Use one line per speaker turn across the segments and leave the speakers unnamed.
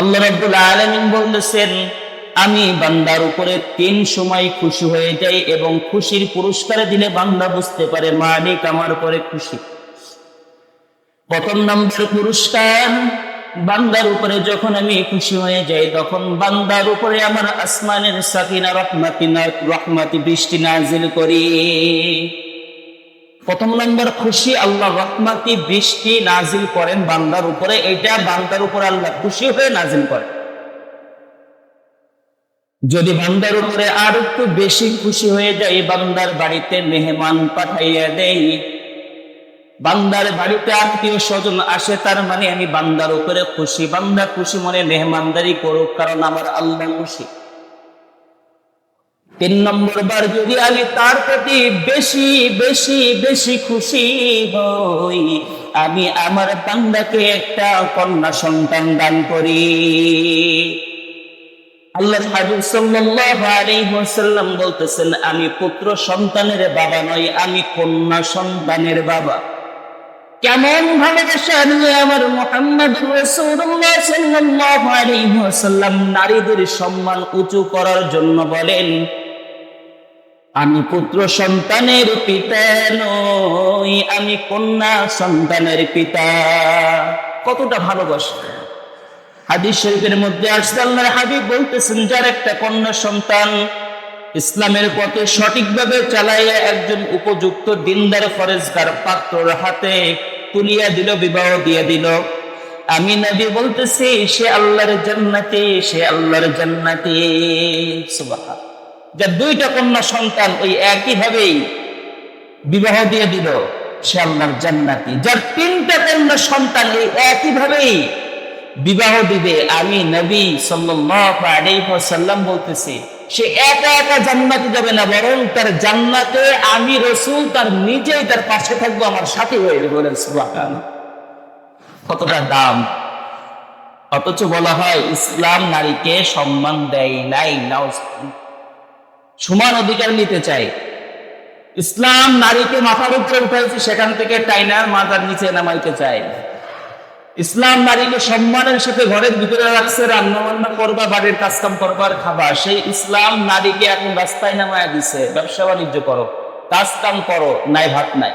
আল্লাহ রাব্বুল আলামিন বলতেছেন, আমি বান্দার উপরে তিন সময় খুশি হয়ে যাই এবং খুশির পুরস্কার দিলে বান্দা বুঝতে পারে মালিক আমার উপরে খুশি। প্রথম নম্বর পুরস্কার, বান্দার উপরে যখন আমি খুশি হয়ে যাই, তখন বান্দার উপরে আমার আসমানের সাকিনা রহমাতি রহমাতি বৃষ্টি নাজিল করি। প্রথম নম্বর, খুশি আল্লাহ রহমাতি বৃষ্টি নাজিল করেন বান্দার উপরে। এটা বান্দার উপরে আল্লাহ খুশি হয়ে নাজিল করেন যদি বান্দার উপরে আর একটু বেশি খুশি হয়ে যায়, বান্দার বাড়িতে মেহমান পাঠাইয়া দেই। বান্দার বাড়িতে আত্মীয় স্বজন আসে, তার মানে আমি বান্দার উপরে খুশি। বান্দা খুশি মনে মেহমানদারি করুক, কারণ আমার আল্লাহ খুশি। তিন নম্বর বার যদি আমি তার প্রতি বেশি বেশি বেশি খুশি হই। আমি আমার বান্দাকে একটা কন্যা সন্তান দান করি। আল্লাহ হাবিব সাল্লাল্লাহু আলাইহি ওয়াসাল্লাম বলতেছেন, আমি পুত্র সন্তানের বাবা নই, আমি কন্যা সন্তানের বাবা। কেমন ভালোবাসা নিয়ে আমার মোহাম্মদ রাসূলুল্লাহ সাল্লাল্লাহু আলাইহি ওয়াসাল্লাম নারীদের সম্মান উঁচু করার জন্য বলেন আমি পুত্র সন্তানের পিতা নই, আমি কন্যা সন্তানের পিতা। কতটা ভালোবাসা। হাদিস শরীফের মধ্যে আসছে, আল্লাহর হাবিব বলতেছেন, যার একটা কন্যা সন্তান ইসলামের পথে সঠিকভাবে চালাইয়া একজন উপযুক্ত দিনদার ফরেজগার পাত্রর হাতে তুলিয়া দিল, বিবাহ দিয়ে দিল। আমি নবী বলতেছি, সে আল্লাহর জান্নাতে, সে আল্লাহর জান্নাতে। সুবহান যার দুইটা কন্যা সন্তান ওই একই ভাবেই বিবাহ দিয়ে দিল, সে আল্লাহর জান্নাতি। যার তিনটা কন্যা সন্তান এই একই ভাবেই বিবাহ দিবে, আমি নবী ওয়াসাল্লাম বলতেছি, সে একা একা জান্নাতে যাবে না, বরং তার জান্নাতে আমি রসূল, তার নিজেই তার পাশে থাকব, আমার সাথে হয়ে বলেন কতটা দাম। অথচ বলা হয়, ইসলাম নারীকে সম্মান দেয় নাই নাও সমান অধিকার নিতে চাই। ইসলাম নারীকে মাথার উপরে উঠাইছে সেখান থেকে টাইনার মাথার নিচে নামাইতে চাই ইসলাম নারীকে সম্মানের সাথে ঘরের ভিতরে রাখছে রান্না বান্না করবা, বাড়ির কাজকাম করবার খাবা। সেই ইসলাম নারীকে এখন রাস্তায় নামায় দিছে। ব্যবসা বাণিজ্য করো কাজ কাম করো, নাই ভাত নাই।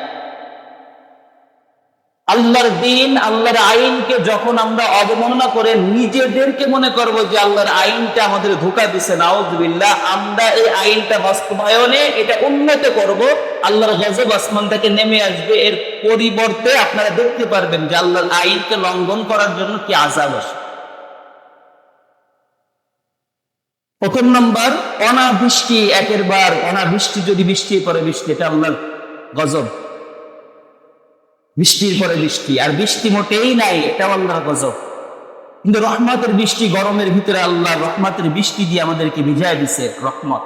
আল্লাহর দিন, আল্লাহর আইনকে যখন আমরা অবমাননা করে নিজেদেরকে মনে করব যে আল্লাহর আইনটা আমাদের ধোকা দিছে, নাউজুবিল্লাহ, আমরা এই আইনটা বাস্তবায়নে এটা উন্নত করব। আল্লাহর গজব আসমান থেকে নেমে আসবে। এর পরিবর্তে আপনারা দেখতে পারবেন যে আল্লাহর আইনকে লঙ্ঘন করার জন্য কি আজাব আসে প্রথম নম্বর, অনাবৃষ্টি, একের বার অনাবৃষ্টি যদি বৃষ্টি পরে বৃষ্টি, এটা আল্লাহর গজব। বৃষ্টির পরে বৃষ্টি, আর বৃষ্টি মোটেই নাই এটা আল্লাহর গজব। কিন্তু রহমতের বৃষ্টি গরমের ভিতরে আল্লাহ রহমতের বৃষ্টি দিয়ে আমাদেরকে ভিজায় দিছে, রহমত।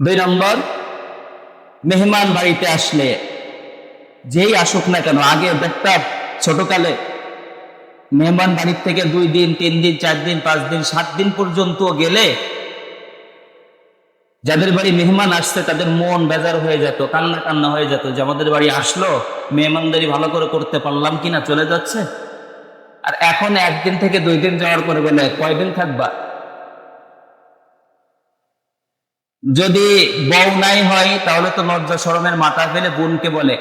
দুই নম্বর, মেহমান বাড়িতে আসলে, যেই আসুক না কেন, আগে দেখতাম ছোটকালে মেহমান বাড়ির থেকে দুই দিন, তিন দিন, চার দিন, পাঁচ দিন, সাত দিন পর্যন্ত গেলে যাদের বাড়ি মেহমান আসছে, তাদের মন বেজার হয়ে যেত, কান্না কান্না হয়ে যেত যে আমাদের বাড়ি আসলো মেহমানদারি ভালো করে করতে পারলাম কিনা, চলে যাচ্ছে। আর এখন একদিন থেকে দুই দিন যাওয়ার পরে বলে, কয়দিন থাকবা? যদি বউ নাই হয়, তাহলে তো লজ্জা শরমের মাথা ফেলে বোনকে বলে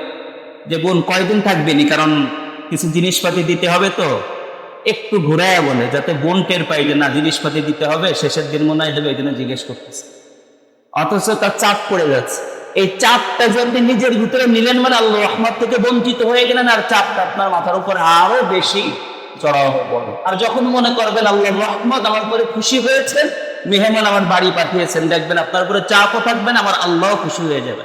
যে, বোন, কয়দিন থাকবেনি কারণ কিছু জিনিসপাতি দিতে হবে তো। একটু ঘুরাইয়া বলে, যাতে বোন টের পাই যে, না, জিনিসপাতি দিতে হবে, শেষের দিন মনে হয় এই জন্য জিজ্ঞেস করতেছে। অথচ তার চাপ পড়ে যাচ্ছে। এই চাপটা যদি নিজের ভিতরে নিলেন মানে আল্লাহ রহমত থেকে বঞ্চিত হয়ে গেলেন, আর চাপটা আপনার মাথার উপর আরও বেশি চড়াও পড়ে আর যখন মনে করবেন আল্লাহ রহমত আমার উপরে খুশি হয়েছে, মেহমান আমার বাড়ি পাঠিয়েছেন, দেখবেন আপনার উপরে চাপও থাকবেন আমার আল্লাহ খুশি হয়ে যাবে।